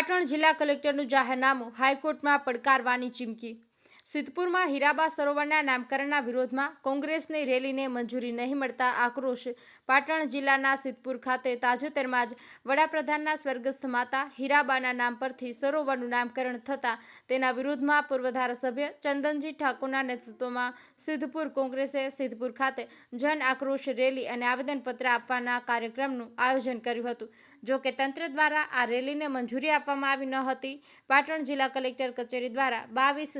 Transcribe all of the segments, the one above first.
પાટણ જિલ્લા કલેક્ટરનું જાહેરનામું હાઈકોર્ટમાં પડકારવાની ચીમકી સિદ્ધપુરમાં હીરાબા સરોવરના નામકરણના વિરોધમાં કોંગ્રેસની રેલીને મંજૂરી નહીં મળતા આક્રોશ. પાટણ જિલ્લાના સિદ્ધપુર ખાતે તાજેતરમાં જ વડાપ્રધાનના સ્વર્ગસ્થ માતા હીરાબાના નામ પરથી સરોવરનું નામકરણ થતાં તેના વિરોધમાં પૂર્વ ધારાસભ્ય ચંદનજી ઠાકોરના નેતૃત્વમાં સિદ્ધપુર કોંગ્રેસે સિદ્ધપુર ખાતે જન આક્રોશ રેલી અને આવેદનપત્ર આપવાના કાર્યક્રમનું આયોજન કર્યું હતું. જોકે તંત્ર દ્વારા આ રેલીને મંજૂરી આપવામાં આવી ન હતી. પાટણ જિલ્લા કલેક્ટર કચેરી દ્વારા બાવીસ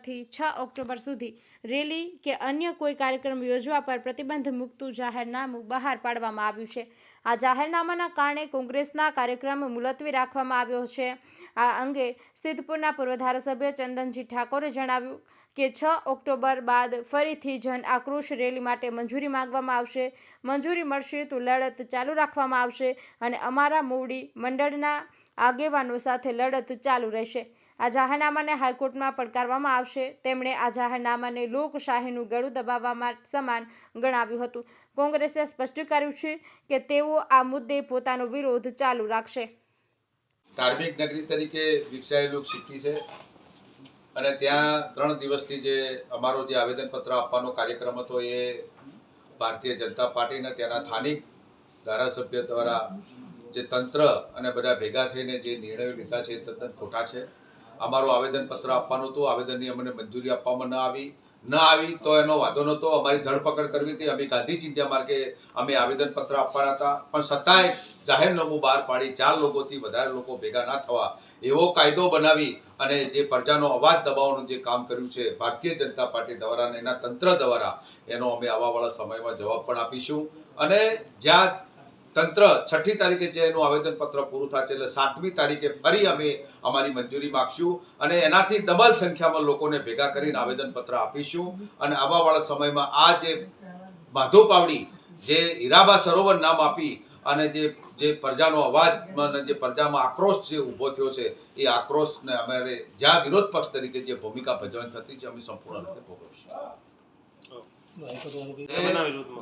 સપ્ટેમ્બરથી છ ઓક્ટોબર સુધી રેલી કે અન્ય કોઈ કાર્યક્રમ યોજવા પર પ્રતિબંધ મૂકતું જાહેરનામું બહાર પાડવામાં આવ્યું છે. આ જાહેરનામાના કારણે કોંગ્રેસના કાર્યક્રમ મુલતવી રાખવામાં આવ્યો છે. આ અંગે સિદ્ધપુરના પૂર્વ ધારાસભ્ય ચંદનજી ઠાકોરે જણાવ્યું કે છ ઓક્ટોબર બાદ ફરીથી જન આક્રોશ રેલી માટે મંજૂરી માંગવામાં આવશે. મંજૂરી મળશે તો લડત ચાલુ રાખવામાં આવશે અને અમારા મૂવડી મંડળના આગેવાનો સાથે લડત ચાલુ રહેશે. આ જાહેરનામાને હાઈકોર્ટમાં પડકારવામાં આવશે. તેમણે આ જાહેરનામાને લોકશાહીનું ગળું દબાવવામાં સમાન ગણાવ્યું હતું. કોંગ્રેસે સ્પષ્ટ કર્યું છે કે તેઓ આ મુદ્દે પોતાનો વિરોધ ચાલુ રાખશે. ધાર્મિક નગરી તરીકે વિકસાયેલું સિટી છે. અને ત્યાં ત્રણ દિવસથી જે અમારો જે આવેદનપત્ર આપવાનો કાર્યક્રમ હતો એ ભારતીય જનતા પાર્ટીના ત્યાંના સ્થાનિક ધારાસભ્ય દ્વારા જે તંત્ર અને બધા ભેગા થઈને જે નિર્ણયો લીધા છે એ તદ્દન ખોટા છે. અમારું આવેદનપત્ર આપવાનું હતું, આવેદનની અમને મંજૂરી આપવામાં ન આવી ન આવી તો એનો વાંધો નહોતો. અમારી ધરપકડ કરવી હતી. અમે ગાંધી ચિંધ્યા માર્ગે અમે આવેદનપત્ર આપવાના હતા. પણ છતાંય જાહેરનામું બહાર પાડી, ચાર લોકોથી વધારે લોકો ભેગા ના થવા, એવો કાયદો બનાવી અને જે પ્રજાનો અવાજ દબાવવાનું જે કામ કર્યું છે, ભારતીય જનતા પાર્ટી દ્વારા અને એના તંત્ર દ્વારા, એનો અમે આવાવાળા સમયમાં જવાબ પણ આપીશું. અને જ્યાં તંત્ર છઠ્ઠી તારીખે જે એનું આવેદનપત્ર પૂરું થશે એટલે સાતમી તારીખે ફરી અમે અમારી મંજૂરી માગશું અને એનાથી ડબલ સંખ્યામાં લોકોને ભેગા કરીને આવેદનપત્ર આપીશું. અને આવવાવાળા સમયમાં આ જે માધો પાવડી જે હીરાબા સરોવર નામ આપી અને જે જે પ્રજાનો અવાજ અને જે પ્રજામાં આક્રોશ જે ઊભો થયો છે એ આક્રોશને અમારે જ્યાં વિરોધ પક્ષ તરીકે જે ભૂમિકા ભજવાની થતી છે અમે સંપૂર્ણ રીતે ભોગવશું.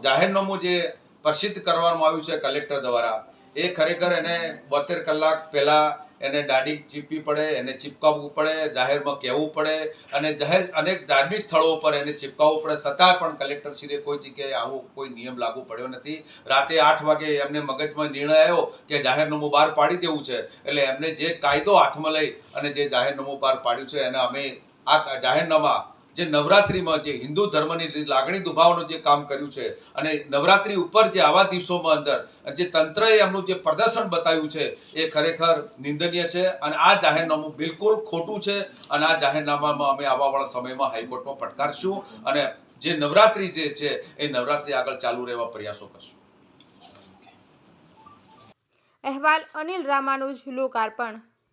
જાહેરનામું જે પ્રસિદ્ધ કરવામાં આવ્યું છે કલેક્ટર દ્વારા. એ ખરેખર એને બોતેર કલાક પહેલાં એને દાઢી ચીપવી પડે, એને ચીપકાવવું પડે, જાહેરમાં કહેવું પડે અને જાહેર અનેક ધાર્મિક સ્થળો પર એને ચીપકાવવું પડે. છતાં પણ કલેક્ટરશ્રીએ કોઈ જગ્યાએ આવો કોઈ નિયમ લાગુ પડ્યો નથી. રાતે આઠ વાગે એમને મગજમાં નિર્ણય આવ્યો કે જાહેરનામું બહાર પાડી દેવું છે. એટલે એમને જે કાયદો હાથમાં લઈ અને જે જાહેરનામું બહાર પાડ્યું છે, એને અમે આ જાહેરનામા જે નવરાત્રિમાં જે હિન્દુ ધર્મની લાગણી દુભાવવાનું જે કામ કર્યું છે અને નવરાત્રિ ઉપર જે આવા દિવસોમાં અંદર જે તંત્રએ એમનું જે પ્રદર્શન બતાવ્યું છે, એ ખરેખર નિંદનીય છે અને આ જાહેરનામું બિલકુલ ખોટું છે અને આ જાહેરનામામાં અમે આવવાવાળા સમયમાં હાઈકોર્ટમાં પડકારશું અને જે નવરાત્રિ જે છે, એ નવરાત્રિ આગળ ચાલુ રહેવા પ્રયાસો કરશું. અહેવાલ અનિલ રામાનુજ, લોકાર્પણ.